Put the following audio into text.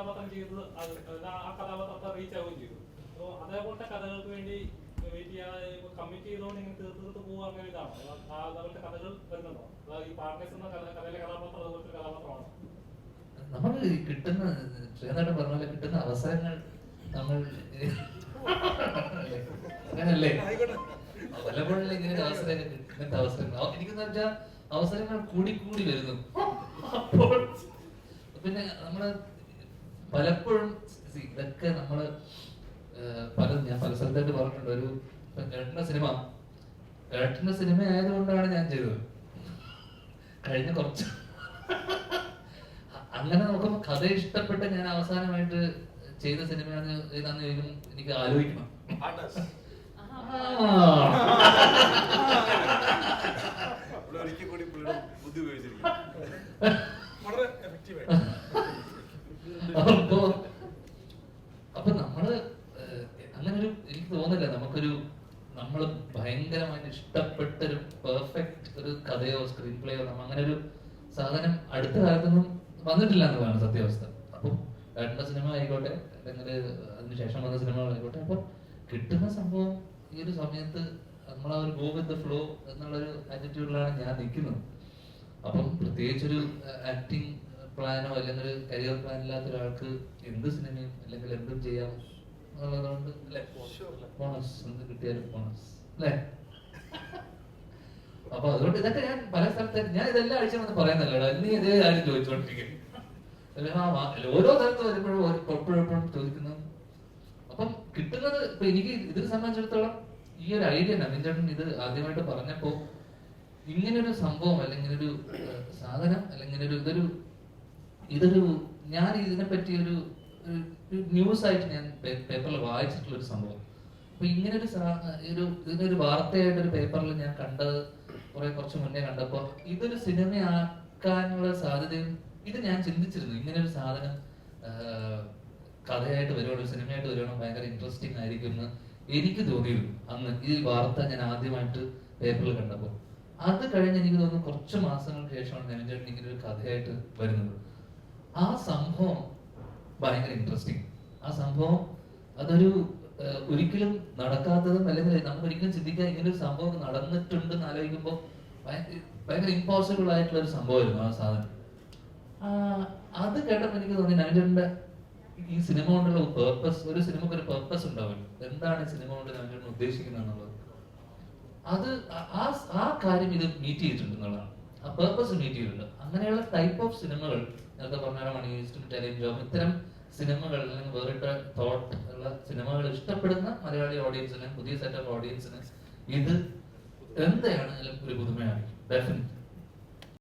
കഥാപാത്രം ചെയ്തത് ആ കഥാപാത്രത്തെ റീച്ച് ആവുകയും ചെയ്തു. അപ്പോൾ അതേപോലത്തെ കഥകൾക്ക് വേണ്ടി വെയിറ്റ് ചെയ്യാതെ കമ്മിറ്റ് ചെയ്തുകൊണ്ട് ഇങ്ങനെ തീർത്ത് തീർത്ത് പോകുക അങ്ങനെ ഇതാണോ. ആ അതേപോലത്തെ കഥകൾ വരുന്നുണ്ടോ? അതായത് ഈ പാർട്ടേഴ്സ് എന്ന കഥ കഥയിലെ കഥാപാത്രം അതുപോലത്തെ കഥാപാത്രമാണോ. നമ്മൾ കിട്ടുന്ന ശ്രീനാഥൻ പറഞ്ഞ പോലെ കിട്ടുന്ന അവസരങ്ങൾ നമ്മൾ അങ്ങനല്ലേ? പലപ്പോഴും ഇങ്ങനെ അവസരങ്ങൾ ഇങ്ങനത്തെ അവസരങ്ങൾ. എനിക്ക് എനിക്കെന്ന് വെച്ചാൽ അവസരങ്ങൾ കൂടി കൂടി വരുന്നു. അപ്പോൾ പിന്നെ നമ്മൾ പലപ്പോഴും ഇതൊക്കെ നമ്മൾ പല ഞാൻ പല സ്ഥലത്തായിട്ട് പറഞ്ഞിട്ടുണ്ട്. ഒരു ഇപ്പൊ ഏട്ടന്റെ സിനിമ. ഏട്ടന്റെ സിനിമ ആയതുകൊണ്ടാണ് ഞാൻ ചെയ്തത്. കഴിഞ്ഞ കുറച്ച് അങ്ങനെ നോക്കുമ്പോ കഥ ഇഷ്ടപ്പെട്ട് ഞാൻ അവസാനമായിട്ട് ചെയ്ത സിനിമയാണ് ഏതാന്ന് ചോദിക്കും എനിക്ക് ആലോചിക്കണം. ഒരിക്കൽ കൂടി ബുദ്ധി ഉപയോഗിച്ചിരിക്കും അപ്പോ അപ്പൊ നമ്മൾ അങ്ങനൊരു അങ്ങനെ ഒരു എനിക്ക് തോന്നില്ല നമുക്കൊരു നമ്മൾ ഭയങ്കരമായിട്ട് ഇഷ്ടപ്പെട്ടൊരു പെർഫെക്റ്റ് ഒരു കഥയോ സ്ക്രീൻ പ്ലേയോ നമ്മ അങ്ങനെ ഒരു സാധനം അടുത്ത കാലത്തൊന്നും വന്നിട്ടില്ല എന്നുള്ളതാണ് സത്യാവസ്ഥ. അപ്പം വേണ്ട സിനിമ ആയിക്കോട്ടെ അല്ലെങ്കിൽ അതിനുശേഷം വന്ന സിനിമകളായിക്കോട്ടെ അപ്പോൾ കിട്ടുന്ന സംഭവം ഈ ഒരു സമയത്ത് നമ്മൾ ആ ഒരു ഗോ വിത്ത് ഫ്ലോ എന്നുള്ളൊരു ആറ്റിറ്റ്യൂഡിലാണ് ഞാൻ നിൽക്കുന്നത്. അപ്പം പ്രത്യേകിച്ചൊരു ആക്ടിങ് പ്ലാനോ അല്ലെങ്കിൽ ഒരു കരിയർ പ്ലാൻ ഇല്ലാത്ത ഒരാൾക്ക് എന്ത് സിനിമയും അല്ലെങ്കിൽ എന്തും ചെയ്യാം എന്നുള്ളതുകൊണ്ട് അല്ലേ? ബോണസ് എന്ത് കിട്ടിയാലും ബോണസ് അല്ലേ? അപ്പൊ അതുകൊണ്ട് ഇതൊക്കെ ഞാൻ പല സ്ഥലത്ത് ഞാൻ ഇതെല്ലാം ആഴ്ച വന്ന് പറയുന്നല്ലോ നീ ഇതേ കാര്യം ചോദിച്ചുകൊണ്ടിരിക്കും അല്ല, ആ, ആ, ഓരോ സ്ഥലത്ത് വരുമ്പോഴും എപ്പോഴും എപ്പോഴും ചോദിക്കുന്നത് അപ്പം കിട്ടുന്നത് ഇപ്പൊ എനിക്ക് ഇതിനെ സംബന്ധിച്ചിടത്തോളം ഈ ഒരു ഐഡിയ നവീൻചേട്ടൻ ഇത് ആദ്യമായിട്ട് പറഞ്ഞപ്പോ ഇങ്ങനൊരു സംഭവം അല്ലെങ്കിൽ ഒരു സാധനം അല്ലെങ്കിൽ ഒരു ഇതൊരു ഇതൊരു ഞാൻ ഇതിനെ പറ്റി ഒരു ന്യൂസ് ആയിട്ട് ഞാൻ പേപ്പറിൽ വായിച്ചിട്ടുള്ള ഒരു സംഭവം. അപ്പൊ ഇങ്ങനെ ഒരു ഇതിനൊരു വാർത്തയായിട്ട് ഒരു പേപ്പറിൽ ഞാൻ കണ്ടത് കുറെ കുറച്ച് മുന്നേ കണ്ടപ്പോ ഇതൊരു സിനിമയാക്കാനുള്ള സാധ്യതയും ഇത് ഞാൻ ചിന്തിച്ചിരുന്നു. ഇങ്ങനെ ഒരു സാധനം കഥയായിട്ട് വരുവാണ് സിനിമയായിട്ട് വരുവാണ് ഭയങ്കര ഇൻട്രസ്റ്റിംഗ് ആയിരിക്കും എന്ന് എനിക്ക് തോന്നിയിരുന്നു അന്ന് ഈ വാർത്ത ഞാൻ ആദ്യമായിട്ട് പേപ്പറിൽ കണ്ടപ്പോൾ അത് കഴിഞ്ഞ് എനിക്ക് തോന്നുന്നു കുറച്ച് മാസങ്ങൾക്ക് ശേഷമാണ് നെവിൻചേട്ടൻ ഇങ്ങനെ ഒരു കഥയായിട്ട് വരുന്നത്. ആ സംഭവം ഭയങ്കര ഇൻട്രസ്റ്റിംഗ് ആ സംഭവം അതൊരു ഒരിക്കലും നടക്കാത്തതും അല്ലെങ്കിൽ നമുക്ക് ഒരിക്കലും ചിന്തിക്കാൻ ഇങ്ങനെ ഒരു സംഭവം നടന്നിട്ടുണ്ട് ആലോചിക്കുമ്പോൾ ഭയ- ഭയങ്കര ഇമ്പോസിബിൾ ആയിട്ടുള്ള ഒരു സംഭവമായിരുന്നു ആ സാധനം. അത് കേട്ടപ്പോൾ എനിക്ക് തോന്നി നവീനന്റെ ഈ സിനിമ കൊണ്ടുള്ള പേർപ്പസ് ഒരു സിനിമക്ക് ഒരു പേർപ്പസ് ഉണ്ടാവില്ല എന്താണ് സിനിമ കൊണ്ട് നവീനൻ ഉദ്ദേശിക്കുന്നത് എന്നുള്ളത് അത് ആ- ആ കാര്യം ഇത് മീറ്റ് ചെയ്തിട്ടുണ്ട് എന്നുള്ളതാണ് പേർപ്പസ് ചെയ്തിട്ടുണ്ട് അങ്ങനെയുള്ള ടൈപ്പ് ഓഫ് സിനിമകൾ നേരത്തെ പറഞ്ഞ മണി ഈസ്റ്റും ജോബ് ഇത്തരം സിനിമകൾ അല്ലെങ്കിൽ വേറിട്ട തോട്ട് ഉള്ള സിനിമകൾ ഇഷ്ടപ്പെടുന്ന മലയാളി ഓഡിയൻസിന് പുതിയ സെറ്റ് ഓഫ് ഓഡിയൻസിന് ഇത് എന്തെയാണ് ഒരു പുതുമയാണ്. ഡെഫിനറ്റ്